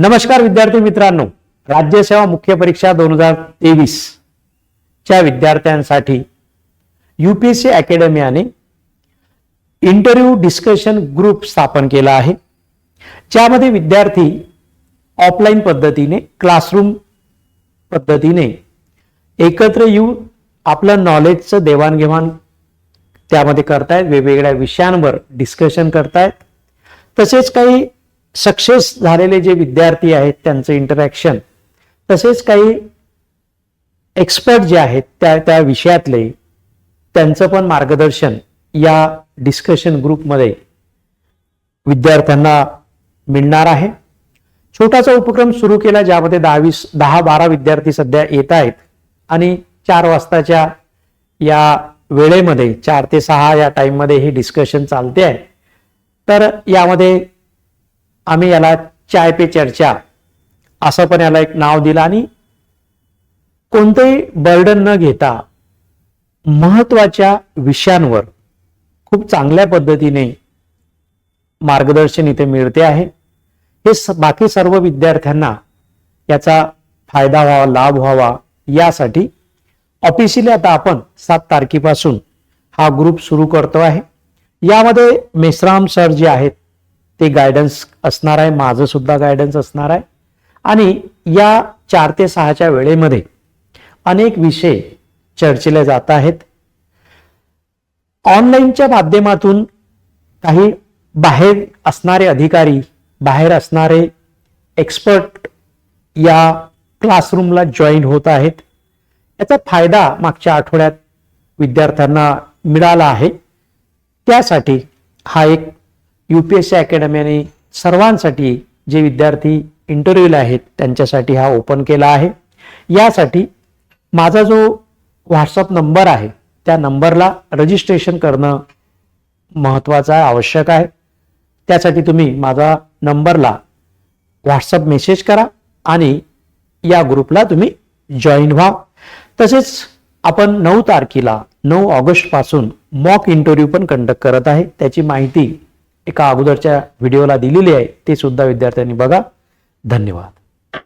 नमस्कार विद्यार्थी मित्रांनो. राज्यसेवा मुख्य परीक्षा दोन हजार तेवीस च्या विद्यार्थ्यांसाठी युपीएससी अकॅडमीने इंटरव्ह्यू डिस्कशन ग्रुप स्थापन केला आहे. ज्यामध्ये विद्यार्थी ऑफलाईन पद्धतीने क्लासरूम पद्धतीने एकत्र येऊन आपलं नॉलेजचं देवाणघेवाण त्यामध्ये करतायत. वेगवेगळ्या विषयांवर डिस्कशन करतायत. तसेच काही सक्सेस झालेले जे विद्यार्थी आहेत त्यांचं इंटरॅक्शन तसेच काही एक्सपर्ट जे आहेत त्या त्या विषयातले त्यांचं पण मार्गदर्शन या डिस्कशन ग्रुपमध्ये विद्यार्थ्यांना मिळणार आहे. छोटासा उपक्रम सुरू केला ज्यामध्ये दहावीस दहा बारा विद्यार्थी सध्या येत आहेत आणि चार वाजताच्या या वेळेमध्ये चार ते सहा या टाइममध्ये हे डिस्कशन चालते आहे. तर यामध्ये आम्ही याला चाय पे चर्चा असं पण याला एक नाव दिलं. आणि कोणतंही बर्डन न घेता महत्त्वाच्या विषयांवर खूप चांगल्या पद्धतीने मार्गदर्शन इथे मिळते आहे. हे स- बाकी सर्व विद्यार्थ्यांना याचा फायदा व्हावा लाभ व्हावा यासाठी ऑफिशियली आता आपण सात तारखेपासून हा ग्रुप सुरू करतो आहे. यामध्ये मेश्राम सर जे आहेत ते गायडन्स असणार आहे माझं सुद्धा गायडन्स असणार आहे. आणि या चार ते सहाच्या वेळेमध्ये अनेक विषय चर्चेले जात आहेत. ऑनलाईनच्या माध्यमातून काही बाहेर असणारे अधिकारी बाहेर असणारे एक्सपर्ट या क्लासरूमला जॉईन होत आहेत. याचा फायदा मागच्या आठवड्यात विद्यार्थ्यांना मिळाला आहे. त्यासाठी हा एक यू पी एस सी अकॅडमीने सर्वांसाठी जे विद्यार्थी इंटरव्ह्यूला आहेत त्यांच्यासाठी हा ओपन केला आहे. यासाठी माझा जो व्हॉट्सअप नंबर आहे त्या नंबरला रजिस्ट्रेशन करणं महत्त्वाचं आहे आवश्यक आहे. त्यासाठी तुम्ही माझा नंबरला व्हॉट्सअप मेसेज करा आणि या ग्रुपला तुम्ही जॉईन व्हा. तसेच आपण नऊ तारखेला नऊ ऑगस्टपासून मॉक इंटरव्ह्यू पण कंडक्ट करत आहे. त्याची माहिती एका अगोदरच्या व्हिडिओला दिलेली आहे ते सुद्धा विद्यार्थ्यांनी बघा. धन्यवाद.